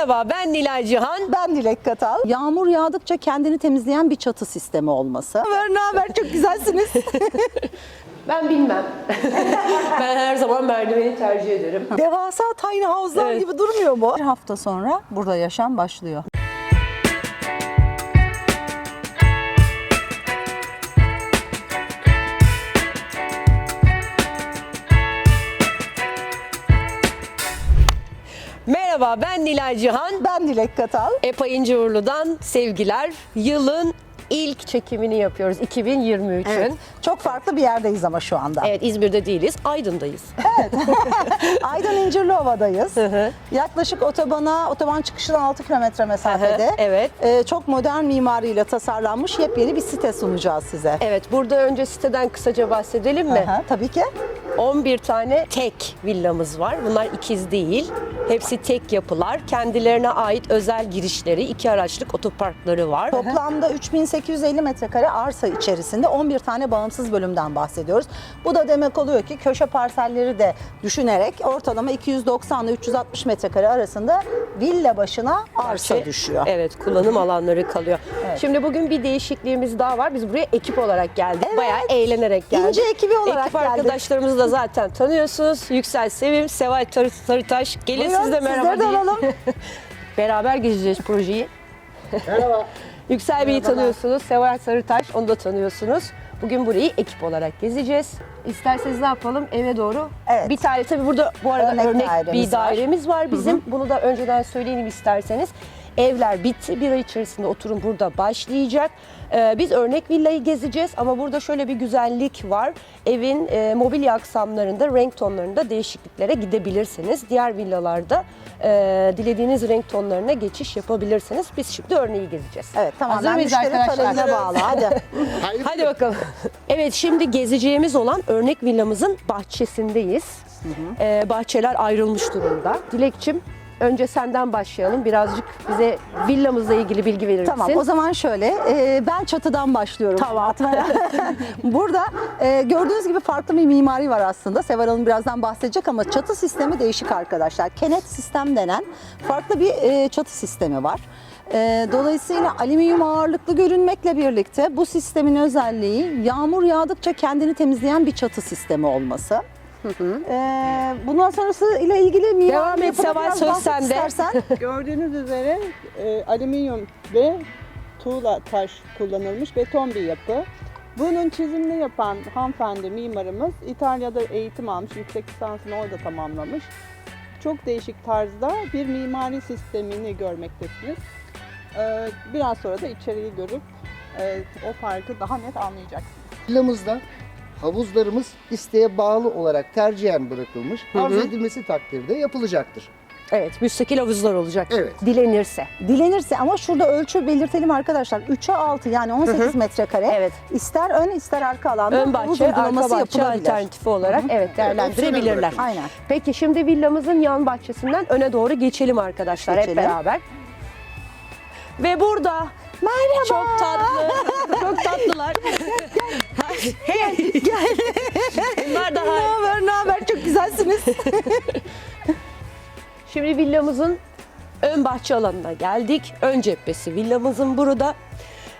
Merhaba ben Nilay Cihan. Ben Dilek Katal. Yağmur yağdıkça kendini temizleyen bir çatı sistemi olması. Haber ne haber çok güzelsiniz. Ben bilmem. ben her zaman merdiveni tercih ederim. Devasa tiny house'lar Evet. gibi durmuyor mu? Bir hafta sonra burada yaşam başlıyor. Merhaba ben Nilay Cihan. Ben Dilek Katal. EPA İnce Uğurlu'dan sevgiler. Yılın ilk çekimini yapıyoruz 2023'ün. Evet. Çok farklı bir yerdeyiz ama şu anda. Evet İzmir'de değiliz, Aydın'dayız. Aydın İncirliova'dayız. hı. Yaklaşık otobana, otoban çıkışına 6 kilometre mesafede. Hı hı, evet. Ee, çok modern mimariyle tasarlanmış yepyeni bir site sunacağız size. Evet burada önce siteden kısaca bahsedelim mi? Aha, tabii ki. 11 tane tek villamız var. Bunlar ikiz değil. Hepsi tek yapılar. Kendilerine ait özel girişleri, iki araçlık otoparkları var. Toplamda 3850 metrekare arsa içerisinde 11 tane bağımsız bölümden bahsediyoruz. Bu da demek oluyor ki köşe parselleri de düşünerek ortalama 290 ile 360 metrekare arasında villa başına arsa Şey, düşüyor. Evet, kullanım alanları kalıyor. Evet. Şimdi bugün bir değişikliğimiz daha var. Biz buraya ekip olarak geldik. Evet. Bayağı eğlenerek geldik. İnce ekibi olarak Ekip geldik. arkadaşlarımızı da zaten tanıyorsunuz. Yüksel Sevim, Seval Tarı- Sarıtaş. Gelin Buyurun, siz de merhaba sizleri de deyin. alalım. Beraber gezeceğiz projeyi. Merhaba. Yüksel Bey'i tanıyorsunuz, Seval Sarıtaş onu da tanıyorsunuz. Bugün burayı ekip olarak gezeceğiz. İsterseniz ne yapalım? Eve doğru. Evet. Bir tane tabii burada bu arada Örnek örnek, dairemiz bir var. dairemiz var bizim. Bunu da önceden söyleyelim isterseniz. Evler bitti. Bir ay içerisinde oturum burada başlayacak. Ee, biz örnek villayı gezeceğiz ama burada şöyle bir güzellik var. Evin e, mobilya aksamlarında, renk tonlarında değişikliklere gidebilirsiniz. Diğer villalarda e, dilediğiniz renk tonlarına geçiş yapabilirsiniz. Biz şimdi örneği gezeceğiz. Evet Hazır tamamen mıyız müşteri arkadaşlar? bağlı. Hadi. Hayır. Hadi bakalım. Evet şimdi gezeceğimiz olan örnek villamızın bahçesindeyiz. Ee, bahçeler ayrılmış durumda. Dilekçim önce senden başlayalım. Birazcık bize villamızla ilgili bilgi verir misin? Tamam o zaman şöyle e, ben çatıdan başlıyorum. Tamam. Burada e, gördüğünüz gibi farklı bir mimari var aslında. Seval Hanım birazdan bahsedecek ama çatı sistemi değişik arkadaşlar. Kenet sistem denen farklı bir e, çatı sistemi var. E, dolayısıyla alüminyum ağırlıklı görünmekle birlikte bu sistemin özelliği yağmur yağdıkça kendini temizleyen bir çatı sistemi olması. E, bundan sonrası ile ilgili mimari Devam et Seval, söz sende. istersen. Gördüğünüz üzere e, alüminyum ve tuğla taş kullanılmış beton bir yapı. Bunun çizimini yapan hanımefendi mimarımız İtalya'da eğitim almış, yüksek lisansını orada tamamlamış. Çok değişik tarzda bir mimari sistemini görmektesiniz. E, biraz sonra da içeriği görüp e, o farkı daha net anlayacaksınız. Villamızda havuzlarımız isteğe bağlı olarak tercihen bırakılmış. Arz edilmesi takdirde yapılacaktır. Evet, müstakil havuzlar olacak. Evet. Dilenirse. Dilenirse ama şurada ölçü belirtelim arkadaşlar. 3'e 6 yani 18 metrekare. Evet. İster ön ister arka alanda Ön bahçe, arka uygulaması bahçe yapılabilir. alternatifi olarak evet değerlendirebilirler. bırakın. Aynen. Peki şimdi villamızın yan bahçesinden öne doğru geçelim arkadaşlar hep Geçelim. beraber. Ve burada Merhaba. çok tatlı, çok tatlılar. hey, gel. Bunlar da Ne haber ne haber çok güzelsiniz. Şimdi villamızın ön bahçe alanına geldik. Ön cephesi villamızın burada.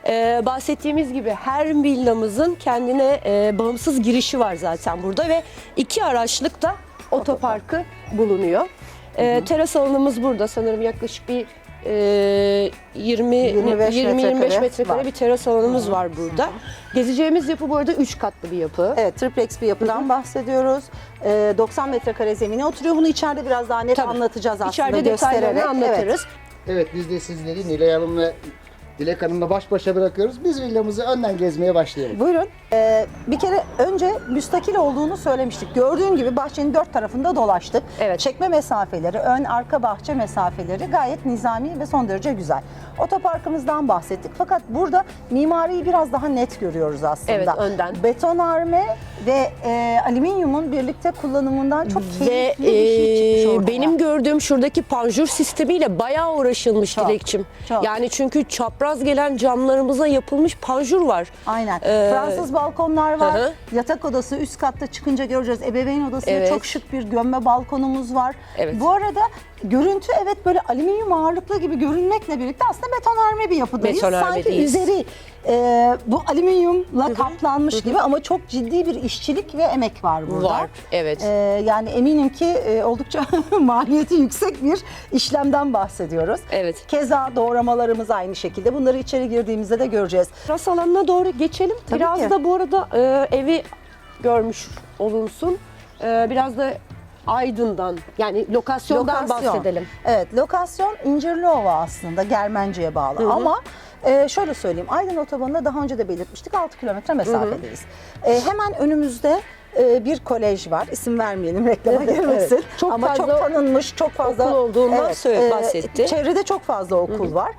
Ee, bahsettiğimiz gibi her villamızın kendine e, bağımsız girişi var zaten burada ve iki araçlık da otoparkı bulunuyor. Ee, teras alanımız burada sanırım yaklaşık bir e, 20 25 20 25 metrekare metrekare var. bir teras alanımız var burada. Gezeceğimiz yapı bu arada 3 katlı bir yapı. evet triplex bir yapıdan bahsediyoruz. Ee, 90 metrekare zemine oturuyor. Bunu içeride biraz daha net Tabii. anlatacağız aslında İçeride göstererek. detaylarını anlatırız. Evet. Evet biz de sizleri Nilay Hanım ve Dilek Hanım'la baş başa bırakıyoruz. Biz villamızı önden gezmeye başlayalım. Buyurun. Ee, bir kere önce müstakil olduğunu söylemiştik. Gördüğün gibi bahçenin dört tarafında dolaştık. Evet. Çekme mesafeleri, ön arka bahçe mesafeleri gayet nizami ve son derece güzel. Otoparkımızdan bahsettik. Fakat burada mimariyi biraz daha net görüyoruz aslında. Evet, önden. Betonarme ve e, alüminyumun birlikte kullanımından çok Ve keyifli bir şey çıkmış e, ortaya. benim gördüğüm şuradaki panjur sistemiyle bayağı uğraşılmış Çok, Dilekçim. çok. Yani çünkü çapraz gelen camlarımıza yapılmış panjur var. Aynen. Ee, Fransız balkonlar var. hı hı. Yatak odası üst katta çıkınca göreceğiz. Ebeveyn odasında Evet. çok şık bir gömme balkonumuz var. Evet. Bu arada görüntü evet böyle alüminyum ağırlıklı gibi görünmekle birlikte aslında betonarme bir yapıdayız. Betonarme Sanki değiliz. üzeri e, bu alüminyumla kaplanmış gibi ama çok ciddi bir işçilik ve emek var burada. Var, evet. E, yani eminim ki e, oldukça maliyeti yüksek bir işlemden bahsediyoruz. Evet. Keza doğramalarımız aynı şekilde. Bunları içeri girdiğimizde de göreceğiz. Ras alanına doğru geçelim. Tabii biraz ki. da bu arada e, evi görmüş olunsun. E, biraz da Aydın'dan yani lokasyondan Lokasyon. bahsedelim. Evet, lokasyon İncirliova aslında Germenci'ye bağlı ama e, şöyle söyleyeyim Aydın Otobanı'nda daha önce de belirtmiştik 6 kilometre mesafedeyiz. E, hemen önümüzde e, bir kolej var. İsim vermeyelim reklama girmesin. Evet. Çok Ama fazla çok tanınmış, çok fazla okul olduğundan söyle- bahsetti. Çevrede çok fazla okul var.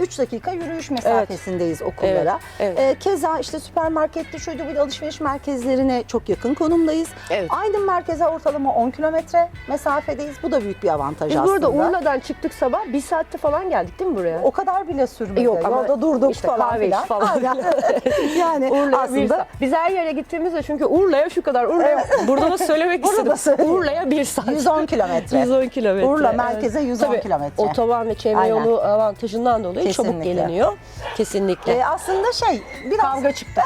3 dakika yürüyüş mesafesindeyiz okullara. Evet, evet. E, keza işte süpermarkette şuydu bu alışveriş merkezlerine çok yakın konumdayız. Evet. Aydın merkeze ortalama 10 kilometre mesafedeyiz. Bu da büyük bir avantaj Biz aslında. burada Urla'dan çıktık sabah bir saatte falan geldik değil mi buraya? O kadar bile sürmedi. Yok ama Yolda durduk işte falan kahve falan. Aynen. yani bir aslında. Biz her yere gittiğimizde çünkü Urla'ya şu kadar. Urla'ya, burada da söylemek Burada istedim. söyleyeyim. Urla'ya bir saat. 110 kilometre. 110 kilometre. Urla merkeze 110 Tabii, kilometre. Otoban ve çevre Aynen. yolu avantajından dolayı çabuk Kesinlikle. geliniyor. Kesinlikle. Ee, aslında şey biraz Kavga çıktı.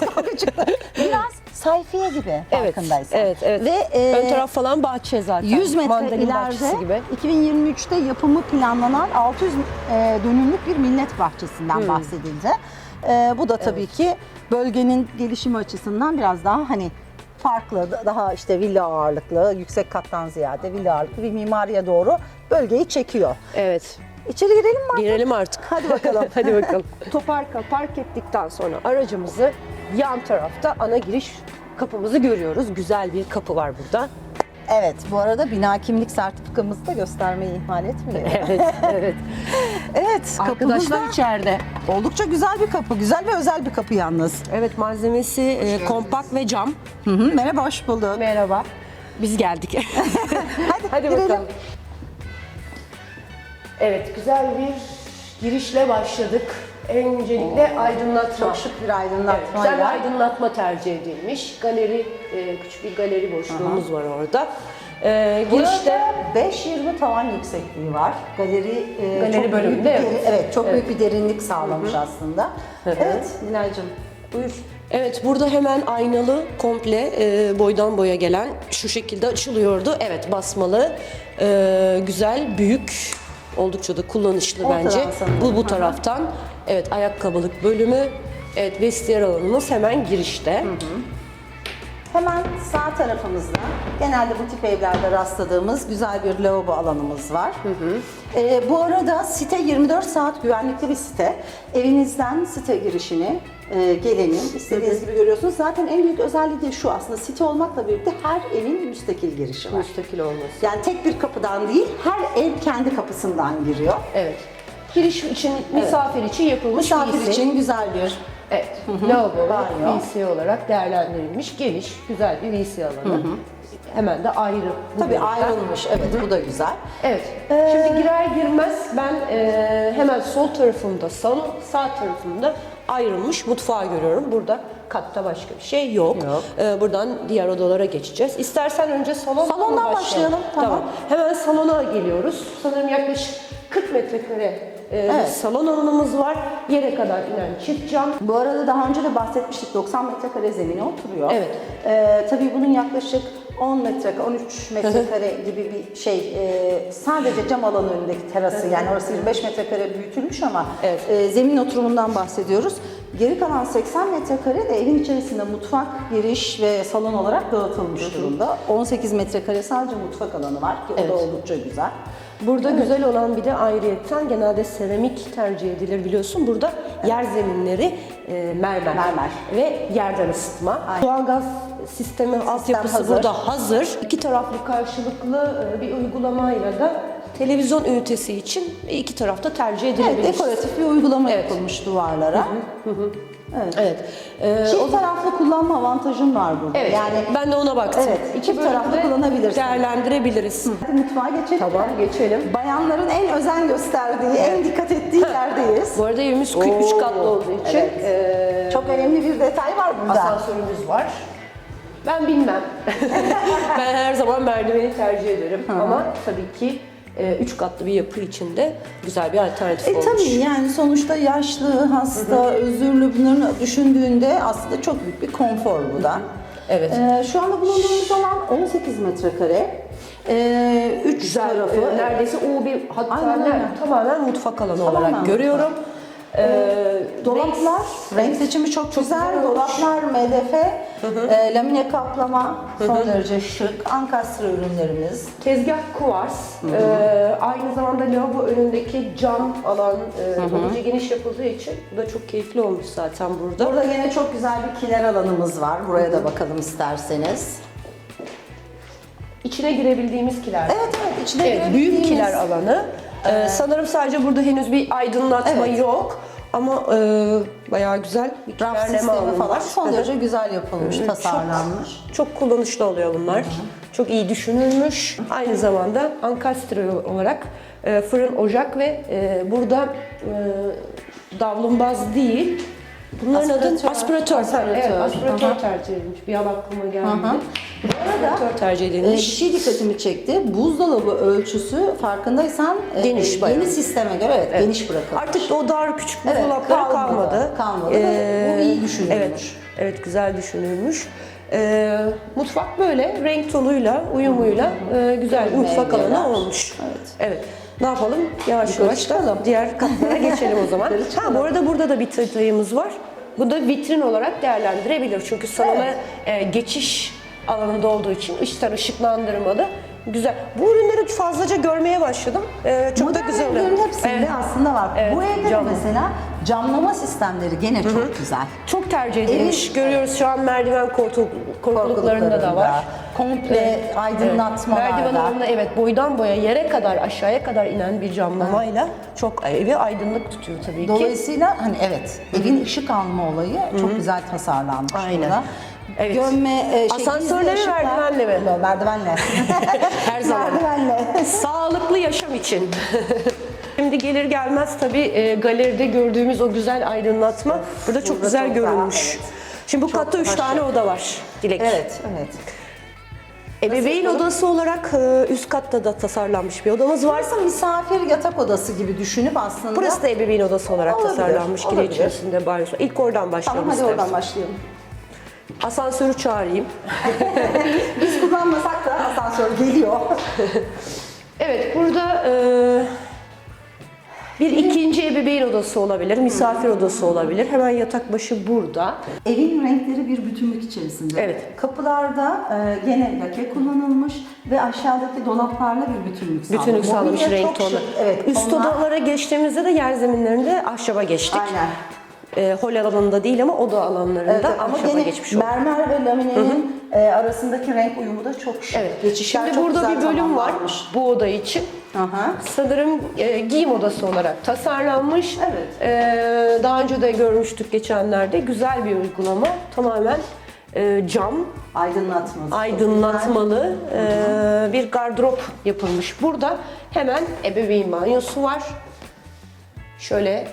kavga çıktı. Biraz sayfiye gibi Evet, farkındaysan. evet, evet. Ve e, Ön taraf falan bahçe zaten. 100 metre Mandalina bahçesi ileride gibi. 2023'te yapımı planlanan 600 e, dönümlük bir millet bahçesinden Hmm. bahsedildi. E, bu da tabii ki bölgenin gelişimi açısından biraz daha hani farklı, da- daha işte villa ağırlıklı, yüksek kattan ziyade villa ağırlıklı bir mimariye doğru bölgeyi çekiyor. Evet. İçeri girelim mi? artık? Girelim artık. Hadi bakalım. Hadi bakalım. Toparka park ettikten sonra aracımızı yan tarafta ana giriş kapımızı görüyoruz. Güzel bir kapı var burada. Evet, bu arada bina kimlik sertifikamızı da göstermeyi ihmal etmeyelim. Evet, evet. evet, kapımız Arkadaşlar da içeride. Oldukça güzel bir kapı. Güzel ve özel bir kapı yalnız. Evet malzemesi e, kompakt ve cam. Hı hı, merhaba, hoş bulduk. Merhaba. Biz geldik. Hadi, Hadi girelim. bakalım. Evet güzel bir girişle başladık. Öncelikle aydınlatma. Çok şık bir Evet, aydınlatmayla. güzel bir aydınlatma tercih edilmiş. Galeri, e, küçük bir galeri boşluğumuz var orada. E, girişte Burada 5.20 tavan yüksekliği var. Galeri, e, Galeri çok bölümünde, büyük bir evet. deri- evet, çok Evet. büyük bir derinlik sağlamış aslında. Evet, Nilay'cığım buyur. Evet burada hemen aynalı komple e, boydan boya gelen şu şekilde açılıyordu. Evet basmalı, e, güzel, büyük, oldukça da kullanışlı Ortadan bence. sanırım. Bu bu taraftan. Evet ayakkabılık bölümü. Evet vestiyer alanımız hemen girişte. Hemen sağ tarafımızda genelde bu tip evlerde rastladığımız güzel bir lavabo alanımız var. Ee, bu arada site 24 saat güvenlikli bir site. Evinizden site girişini, e, geleni istediğiniz gibi görüyorsunuz. Zaten en büyük özelliği de şu aslında site olmakla birlikte her evin müstakil girişi var. Müstakil olması. Yani tek bir kapıdan değil, her ev kendi kapısından giriyor. Evet. Giriş için, misafir için yapılmış Misafir VC. için güzel bir Evet. Lavabo Banyo. VC olarak değerlendirilmiş geniş, güzel bir VC alanı. Hemen de ayrı. bu tabii bölümden. ayrılmış. Evet, bu da güzel. Evet. Şimdi girer girmez ben e, hemen sol tarafımda salon, sağ tarafımda ayrılmış mutfağı görüyorum. Burada katta başka bir şey yok. Yok. E, buradan diğer odalara geçeceğiz. İstersen önce salondan mı Salondan başlayalım, tamam. Hemen salona geliyoruz. Sanırım yaklaşık 40 metrekare e, bir Evet. salon alanımız var. Yere kadar inen çift cam. Bu arada daha önce de bahsetmiştik 90 metrekare zemine oturuyor. Evet. Ee, tabii bunun yaklaşık 10 metrekare, 13 metrekare gibi bir şey e, sadece cam alanı önündeki terası yani orası 25 metrekare büyütülmüş ama Evet. e, zemin oturumundan bahsediyoruz. Geri kalan 80 metrekare de evin içerisinde mutfak, giriş ve salon olarak dağıtılmış durumda. 18 metrekare sadece mutfak alanı var ki o Evet. da oldukça güzel. Burada güzel olan bir de ayrıyetten genelde seramik tercih edilir biliyorsun. Burada yer zeminleri e, mermer. Mermer. Ve yerden ısıtma. Aynen. Doğalgaz sistemi altyapısı hazır. burada hazır. İki taraflı karşılıklı e, bir uygulamayla da televizyon ünitesi için iki tarafta tercih Evet, edilebilir. dekoratif bir uygulama Evet. yapılmış duvarlara. Evet. E, Çift taraflı kullanma avantajın var burada. evet. Yani ben de ona baktım. Evet, İki çift taraflı kullanabilirsin. Değerlendirebiliriz. Hadi mutfağa geçelim. Tamam geçelim. Bayanların en özen gösterdiği, en dikkat ettiği yerdeyiz. Bu arada evimiz 43 Oo, katlı olduğu için evet. Çok önemli bir detay var burada. Asansörümüz var. Ben bilmem. ben her zaman merdiveni tercih ederim. Ama tabii ki e, üç katlı bir yapı içinde güzel bir alternatif E olmuş. tabii yani sonuçta yaşlı, hasta, özürlü bunların düşündüğünde aslında çok büyük bir konfor bu da. Evet. Ee, şu anda bulunduğumuz alan 18 metrekare. Ee, üç Güzel, tarafı. e, neredeyse o bir hatta Aynen, ne- aynen. tamamen mutfak alanı Tamamen olarak mutfak. görüyorum. Ee, Dolaplar, renk seçimi çok, güzel. güzel. Dolaplar, MDF, e, lamine kaplama son derece şık. Ankastre ürünlerimiz. Tezgah kuvars. Ee, aynı zamanda lavabo önündeki cam alan e, geniş yapıldığı için bu da çok keyifli olmuş zaten burada. Burada yine çok güzel bir kiler alanımız var. Buraya da bakalım isterseniz. İçine girebildiğimiz kiler. Evet evet içine Evet, büyük girebildiğimiz- kiler alanı. Ee, sanırım sadece burada henüz bir aydınlatma Evet. yok. Ama e, bayağı güzel bir Raf sistemi alanı falan son derece güzel yapılmış, tasarlanmış. Çok kullanışlı oluyor bunlar. Çok iyi düşünülmüş. Aynı zamanda ankastre olarak e, fırın, ocak ve e, burada e, davlumbaz değil. Bunların adı Aspiratör. aspiratör. Evet, aspiratör Aha. tercih edilmiş. Bir an aklıma gelmedi. Aha. Aspiratör tercih Ee, bir edilmiş. şey dikkatimi çekti. Buzdolabı ölçüsü farkındaysan e, Geniş bayağı. yeni sisteme göre evet, geniş bırakılmış. Artık o dar küçük Evet, buzdolapları kalmadı. kalmadı. Kalmadı ve bu iyi düşünülmüş. Evet, evet güzel düşünülmüş. Ee, mutfak böyle renk tonuyla, uyumuyla e, güzel bir mutfak alanı olmuş. Evet. Evet. Ne yapalım? Yavaş Yukarı yavaş da diğer katlara geçelim o zaman. Ha bu arada burada da bir detayımız var. Bu da vitrin olarak değerlendirebilir. Çünkü salona e, geçiş alanında olduğu için ışıktan ışıklandırmalı. Güzel. Bu ürünleri fazlaca görmeye başladım. Ee, çok Modern da güzel. evlerin hepsinde Evet. aslında var. Evet, Bu evde de mesela camlama sistemleri gene çok güzel. Çok tercih edilmiş. Evin- Görüyoruz şu an merdiven koltuk, korkuluklarında da var. Komple aydınlatmalarda. Merdiven alanında evet boydan boya yere kadar aşağıya kadar inen bir camlamayla çok evi aydınlık tutuyor tabii ki. Dolayısıyla hani evet evin ışık alma olayı çok güzel tasarlanmış Aynen. burada. Evet. Gömme, e, şey, Asansörle mi, merdivenle mi? Merdivenle. Her zaman. merdivenle. Sağlıklı yaşam için. Şimdi gelir gelmez tabii e, galeride gördüğümüz o güzel aydınlatma burada çok Burada güzel çok daha, görünmüş. evet. Şimdi bu katta üç hoş. tane oda var Dilek. evet, evet. Ebeveyn odası olarak e, üst katta da tasarlanmış bir odamız var. Varsa misafir yatak odası gibi düşünüp aslında. Burası da ebeveyn odası olarak Olabilir, tasarlanmış. Gire olabilir. içerisinde banyosu. İlk oradan başlayalım Tamam hadi istersen. oradan başlayalım. Asansörü çağırayım. Biz kullanmasak da asansör geliyor. Evet burada e, bir ikinci ebeveyn odası olabilir, misafir odası olabilir. Hemen yatak başı burada. Evin renkleri bir bütünlük içerisinde. Evet. Kapılarda e, gene lake kullanılmış ve aşağıdaki dolaplarla bir bütünlük sağlamış. Bütünlük sağlamış Mobilya renk çok tonu. şık. Evet. Üst onlar- odalara geçtiğimizde de yer zeminlerinde ahşaba geçtik. Aynen. E, hol alanında değil ama oda alanlarında Evet, ama ahşaba gene geçmiş olduk. mermer ve laminenin e, arasındaki renk uyumu da çok şık. Evet. Geçişler Şimdi çok burada güzel bir bölüm var tamamlanmış. bu oda için. Aha. Sanırım e, giyim odası olarak tasarlanmış. Evet. E, daha önce de görmüştük geçenlerde. Güzel bir uygulama. Tamamen e, cam, Aydınlatması. aydınlatmalı e, bir gardırop yapılmış. Burada hemen ebeveyn banyosu var. Şöyle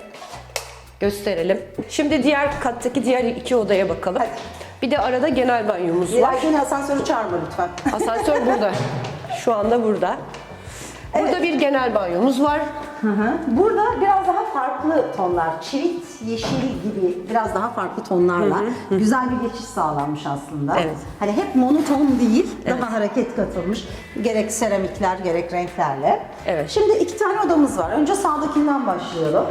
gösterelim. Şimdi diğer kattaki diğer iki odaya bakalım. Bir de arada genel banyomuz var. Yine asansörü çağırma lütfen. Asansör burada. Şu anda burada. Burada bir genel banyomuz var. Burada biraz daha farklı tonlar, çivit, yeşil gibi biraz daha farklı tonlarla güzel bir geçiş sağlanmış aslında. Evet. Hani hep monoton değil, daha hareket katılmış. Gerek seramikler, gerek renklerle. Evet. Şimdi iki tane odamız var. Önce sağdakinden başlayalım.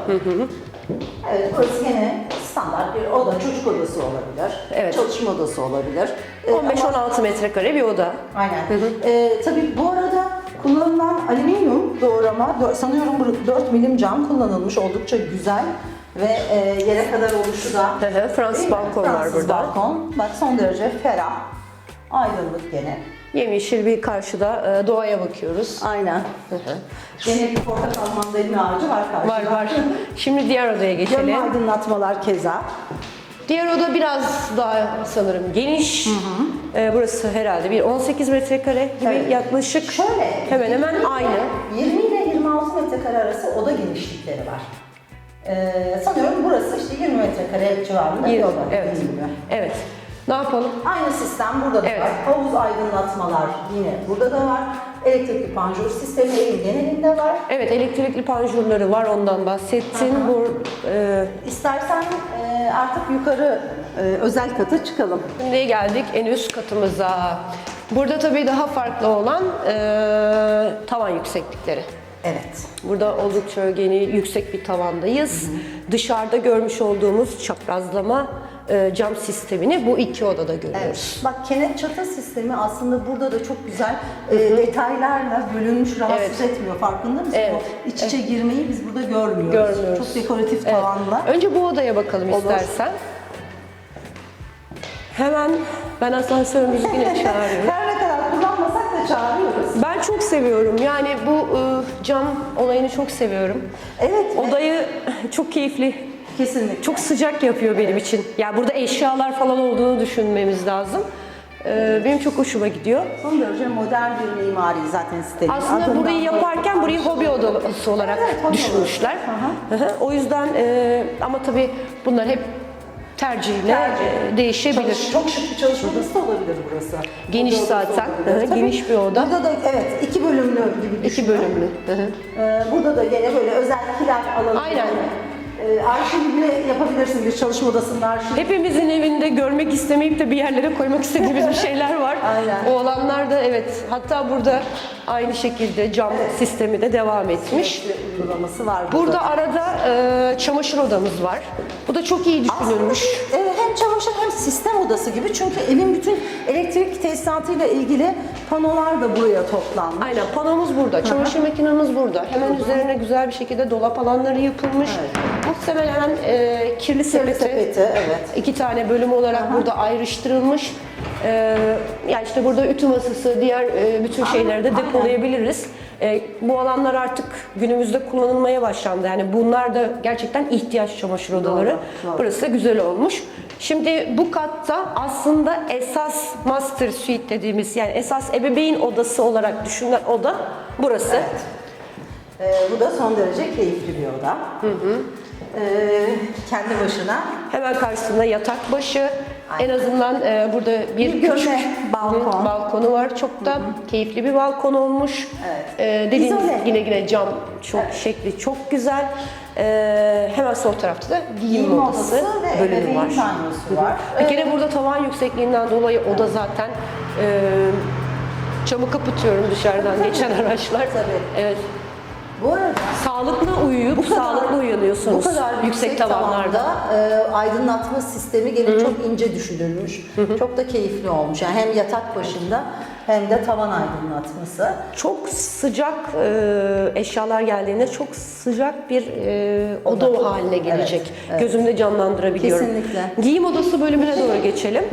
Evet, burası yine standart bir oda, çocuk odası olabilir, Evet. çalışma odası olabilir. Ee, ama- 15-16 metrekare bir oda. Aynen. Ee, tabii bu arada kullanılan alüminyum doğrama, dö- sanıyorum bu 4 milim cam kullanılmış oldukça güzel ve e, yere kadar oluşu da. Hı hı, Fransız Değil mi? balkon var Fransız burada. balkon. Bak son derece ferah. Aydınlık gene. Yemyeşil bir karşıda e, doğaya bakıyoruz. Aynen. Gene bir portakal mandalina ağacı var karşıda. Var var. Şimdi diğer odaya geçelim. aydınlatmalar keza. Diğer oda biraz daha sanırım geniş. E, burası herhalde bir 18 metrekare gibi Evet. yaklaşık. Şöyle. Hemen hemen 20 aynı. 20 ile 26 metrekare arası oda genişlikleri var. Ee, sanıyorum burası işte 20 metrekare civarında bir oda. Evet. dediğim gibi. Evet. Ne yapalım? Aynı sistem burada da Evet. var. Havuz aydınlatmalar yine burada da var. Elektrikli panjur sistemi evin genelinde var. Evet elektrikli panjurları var ondan bahsettin. Bu e, İstersen e, artık yukarı e, özel kata çıkalım. Şimdi geldik en üst katımıza. Burada tabii daha farklı olan e, tavan yükseklikleri. Evet. Burada oldukça geni yüksek bir tavandayız. Dışarıda görmüş olduğumuz çaprazlama e, cam sistemini bu iki odada görüyoruz. Evet. Bak kenet çatı sistemi aslında burada da çok güzel e, detaylarla bölünmüş, rahatsız etmiyor. Farkında mısın? Evet. O iç içe girmeyi biz burada görmüyoruz. Görmüyoruz. Çok dekoratif Evet. tavanla. Önce bu odaya bakalım Olur. istersen. Hemen ben asansörümüzü yine çağırıyorum. Her ne kadar kullanmasak da çağırıyoruz. Ben çok seviyorum. Yani bu e, cam olayını çok seviyorum. Evet. Odayı çok keyifli Kesinlikle. Çok sıcak yapıyor benim için. Ya burada eşyalar falan olduğunu düşünmemiz lazım. Ee, benim çok hoşuma gidiyor. Son derece modern bir mimari zaten sitenin. Aslında Adından burayı yaparken burayı hobi odası olarak Evet, düşünmüşler. odası. Hı hı. o yüzden e, ama tabii bunlar hep tercihle e, değişebilir. Çalış- çok şık bir çalışma odası da olabilir burası. Geniş Oda zaten. Hı geniş bir oda. Burada da evet iki bölümlü gibi İki düşünün. bölümlü. Hı hı. Ee, burada da gene böyle özel kiler alanı. Aynen. Arşiv bile yapabilirsin bir çalışma odasında arşiv. Hepimizin evinde görmek istemeyip de bir yerlere koymak istediğimiz bir şeyler var. Aynen. O olanlar da evet. Hatta burada aynı şekilde cam sistemi de devam etmiş. Uygulaması var burada. Burada arada e, çamaşır odamız var. Bu da çok iyi düşünülmüş. Aslında, e, hem çamaşır hem sistem odası gibi çünkü evin bütün elektrik tesisatıyla ilgili panolar da buraya toplanmış. Aynen panomuz burada, çamaşır makinemiz burada. Hemen üzerine güzel bir şekilde dolap alanları yapılmış. Muhtemelen e, kirli sepeti, sepeti, evet. iki tane bölüm olarak burada ayrıştırılmış. E, yani işte burada ütü masası, diğer e, bütün şeyleri de aynen. E, bu alanlar artık günümüzde kullanılmaya başlandı. Yani bunlar da gerçekten ihtiyaç çamaşır odaları. doğru. Burası da güzel olmuş. Şimdi bu katta aslında esas master suite dediğimiz yani esas ebeveyn odası olarak düşünülen oda burası. Ee, bu da son derece keyifli bir oda. Ee, kendi başına Hemen karşısında yatak başı. En azından e, burada bir, Bir küçük balkon. Hı, balkonu var. Çok da keyifli bir balkon olmuş. Evet. E, dediğimiz İzole. yine yine cam çok şekli çok güzel. E, hemen sol tarafta da giyim, giyim odası, odası ve bölümü var. var. Bir kere burada tavan yüksekliğinden dolayı oda zaten e, camı kapatıyorum dışarıdan geçen araçlar. Tabii. Evet. Bu arada Sağlıklı uyuyup sağlıklı uyanıyorsunuz bu kadar yüksek, tavanlarda. tavanda, e, aydınlatma sistemi gene çok ince düşünülmüş. Çok da keyifli olmuş. Yani hem yatak başında hem de tavan aydınlatması. Çok sıcak e, eşyalar geldiğinde çok sıcak bir e, oda haline gelecek. Evet, evet. Gözümde canlandırabiliyorum. Kesinlikle. Giyim odası bölümüne doğru geçelim.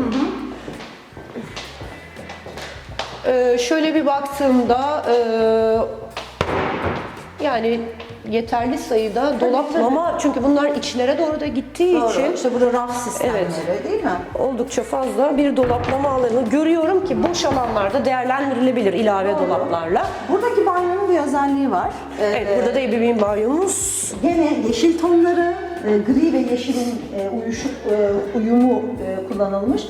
E, şöyle bir baktığımda e, yani yeterli sayıda dolaplama çünkü bunlar içlere doğru da gittiği Doğru. için İşte burada raf sistemleri değil mi? oldukça fazla bir dolaplama alanı görüyorum ki boş alanlarda değerlendirilebilir ilave dolaplarla. Buradaki banyonun bir özelliği var. Ee, Evet burada da ebeveyn banyomuz. Gene yeşil tonları, e, gri ve yeşilin e, uyuşuk e, uyumu e, kullanılmış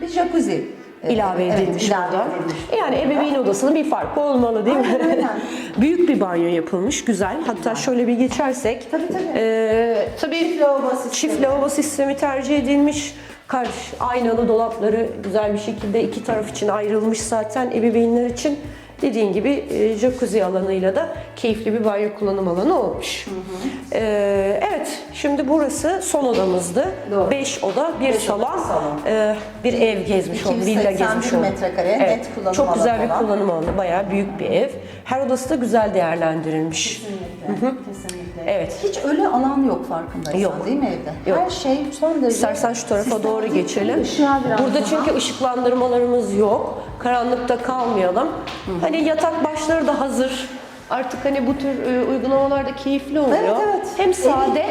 bir jacuzzi e, ilave evet, edilmiş ilave burada. edilmiş. Yani ebeveyn odasının bir farkı olmalı değil mi? Aynen. Büyük bir banyo yapılmış, güzel. Hatta şöyle bir geçersek. Tabii, tabii. eee, tabii Çift lavabo sistemi. çift lavabo sistemi tercih edilmiş. Karşı aynalı dolapları güzel bir şekilde iki taraf için ayrılmış zaten ebeveynler için. Dediğin gibi e, jacuzzi alanıyla da keyifli bir banyo kullanım alanı olmuş. Ee, evet, şimdi burası son odamızdı. Doğru. 5 oda, bir Beş salon, oda, salon. ee, bir ev gezmiş olduk, villa 281 gezmiş olduk. metrekare, net kullanım Çok güzel alanı bir olan. kullanım alanı, bayağı büyük bir ev. Her odası da güzel değerlendirilmiş. Kesinlikle. Kesinlikle. Evet. Hiç öyle alan yok farkındaysan Yok. değil mi evde? Yok. Her şey son derece İstersen şu tarafa sistematik, doğru geçelim. ışığa biraz Burada daha- çünkü ışıklandırmalarımız yok. Karanlıkta kalmayalım. Hani yatak başları da hazır. Artık hani bu tür e, uygulamalarda keyifli oluyor. Evet evet. Hem sade,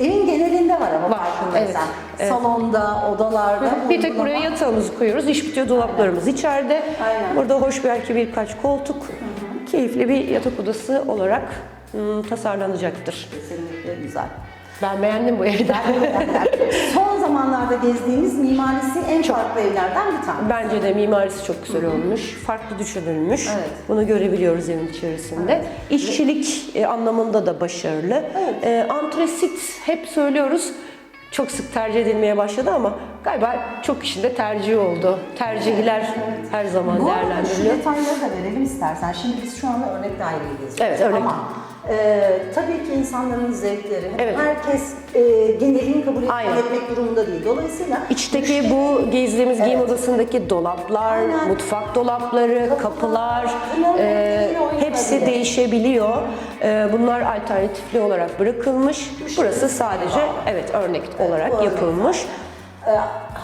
Evin, genelinde var ama Var, farkındaysan. evet, evet. Salonda, odalarda. bu bir tek buraya yatağımızı koyuyoruz. İş bitiyor dolaplarımız içeride. Aynen. Burada hoş belki birkaç koltuk. Keyifli bir yatak odası olarak hmm, tasarlanacaktır. Kesinlikle güzel. Ben beğendim bu evi de. Son zamanlarda gezdiğimiz mimarisi en farklı evlerden bir tanesi. Bence de mimarisi çok güzel olmuş. Farklı düşünülmüş. Evet. Bunu görebiliyoruz evin içerisinde. İşçilik e, anlamında da başarılı. E, antresit hep söylüyoruz. Çok sık tercih edilmeye başladı ama galiba çok kişinin de tercihi oldu. Tercihler her zaman Bu değerlendiriliyor. detayları da verelim istersen. Şimdi biz şu anda örnek daireyi geziyoruz. Evet, örnek. Ama e, tabii ki insanların zevkleri, Evet. herkes e, genelini kabul Aynen. etmek durumunda değil. Dolayısıyla İçteki bu gezdiğimiz giyim odasındaki dolaplar, Aynen. mutfak dolapları, kapılar, Bunların e, renkleriyle oynanabilir. hepsi değişebiliyor. E, bunlar alternatifli olarak bırakılmış. Burası sadece evet örnek olarak yapılmış. e,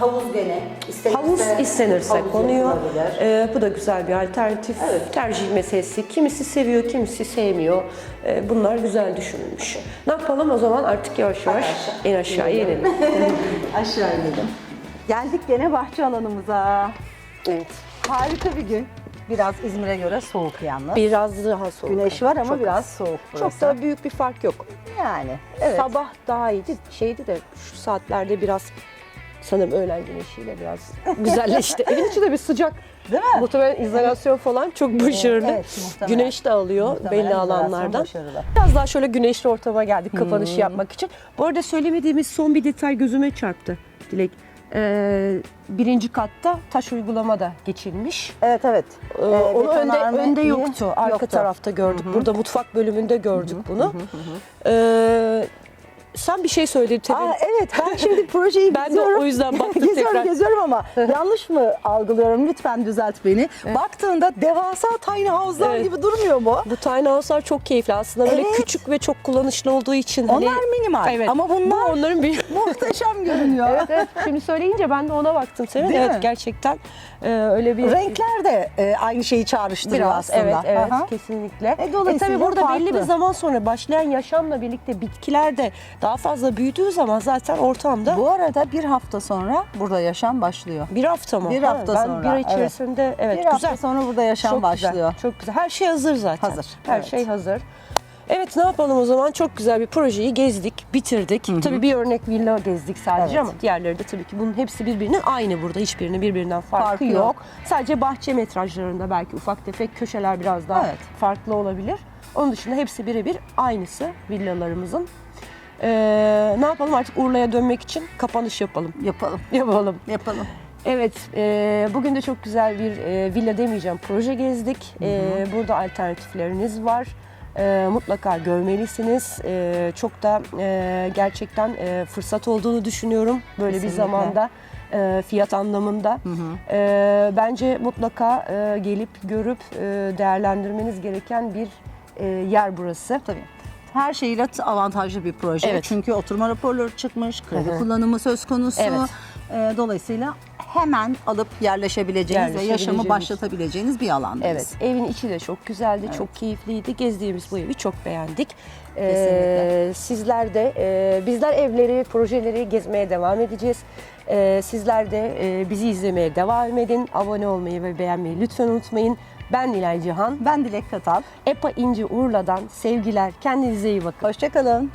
havuz gene istenirse, Havuz istenirse havuz konuyor. yapılabilir. E, bu da güzel bir alternatif. Tercih meselesi. Kimisi seviyor, kimisi sevmiyor. E, bunlar güzel düşünülmüş. Ne yapalım o zaman artık yavaş yavaş en aşağıya inelim. Aşağı inelim. Geldik gene bahçe alanımıza. evet. Harika bir gün. Biraz İzmir'e göre soğuk yalnız. Biraz daha soğuk. Güneş var ama Çok biraz soğuk burası. Çok da büyük bir fark yok. yani. Evet. Sabah daha iyiydi. Şeydi de şu saatlerde biraz sanırım öğlen güneşiyle biraz güzelleşti. Evin içi de bir sıcak. Değil mi? Muhtemelen izolasyon falan çok başarılı. evet, muhtemelen. Güneş de alıyor Muhtemelen belli alanlardan. başarılı. Biraz daha şöyle güneşli ortama geldik Hmm. kapanışı yapmak için. Bu arada söylemediğimiz son bir detay gözüme çarptı Dilek. Ee, birinci katta taş uygulama da geçilmiş. Evet evet. Ee, onu önde, önde yoktu. Arka yoktu. tarafta gördük. Burada mutfak bölümünde gördük bunu. Ee, sen bir şey söyledin tabii. Aa, evet ben şimdi projeyi Ben de geziyorum. o yüzden baktım geziyorum, tekrar. geziyorum ama yanlış mı algılıyorum? Lütfen düzelt beni. Baktığında devasa tiny house'lar Evet. gibi durmuyor mu? Bu tiny house'lar çok keyifli aslında böyle Evet. küçük ve çok kullanışlı olduğu için. hani- Onlar minimal Evet. ama bunlar Bu onların bir... muhteşem görünüyor. evet, evet. Şimdi söyleyince ben de ona baktım. Değil evet mi? gerçekten e, öyle bir... Renkler de e, aynı şeyi çağrıştırıyor Biraz aslında. evet evet Aha. kesinlikle. E, E, dolayısıyla tabii burada belli farklı. bir zaman sonra başlayan yaşamla birlikte bitkiler de daha fazla büyüdüğü zaman zaten ortamda Bu arada bir hafta sonra burada yaşam başlıyor. bir hafta mı? Bir Ha, hafta ben sonra, bir ay içerisinde evet, bir güzel. hafta sonra burada yaşam çok başlıyor. Güzel, çok güzel. Her şey hazır zaten. Hazır, Her evet. şey hazır. Evet ne yapalım o zaman? Çok güzel bir projeyi gezdik, bitirdik. Tabii bir örnek villa gezdik sadece Evet. ama diğerleri de tabii ki bunun hepsi birbirinin aynı burada. Hiçbirinin birbirinden farkı, Farkı yok. yok. Sadece bahçe metrajlarında belki ufak tefek köşeler biraz daha Evet. farklı olabilir. Onun dışında hepsi birebir aynısı villalarımızın. Ee, ne yapalım artık Urla'ya dönmek için kapanış yapalım. Yapalım. Yapalım. Yapalım. Evet, e, bugün de çok güzel bir e, villa demeyeceğim, proje gezdik. E, burada alternatifleriniz var. E, mutlaka görmelisiniz. E, çok da e, gerçekten e, fırsat olduğunu düşünüyorum böyle bir Kesinlikle. zamanda. e, fiyat anlamında. E, bence mutlaka e, gelip görüp e, değerlendirmeniz gereken bir e, yer burası. Tabii. Her şeyle t- avantajlı bir proje. Evet. Çünkü oturma raporları çıkmış, kredi Hı hı. kullanımı söz konusu. Evet. Ee, dolayısıyla hemen alıp yerleşebileceğiniz ve yaşamı başlatabileceğiniz bir alandayız. Evet, evin içi de çok güzeldi, çok keyifliydi. Gezdiğimiz bu evi çok beğendik. Ee, Kesinlikle. sizler de, e, bizler evleri, projeleri gezmeye devam edeceğiz. Ee, sizler de e, bizi izlemeye devam edin. Abone olmayı ve beğenmeyi lütfen unutmayın. Ben Nilay Cihan. Ben Dilek Katal. EPA İnci Urla'dan sevgiler. Kendinize iyi bakın. Hoşçakalın.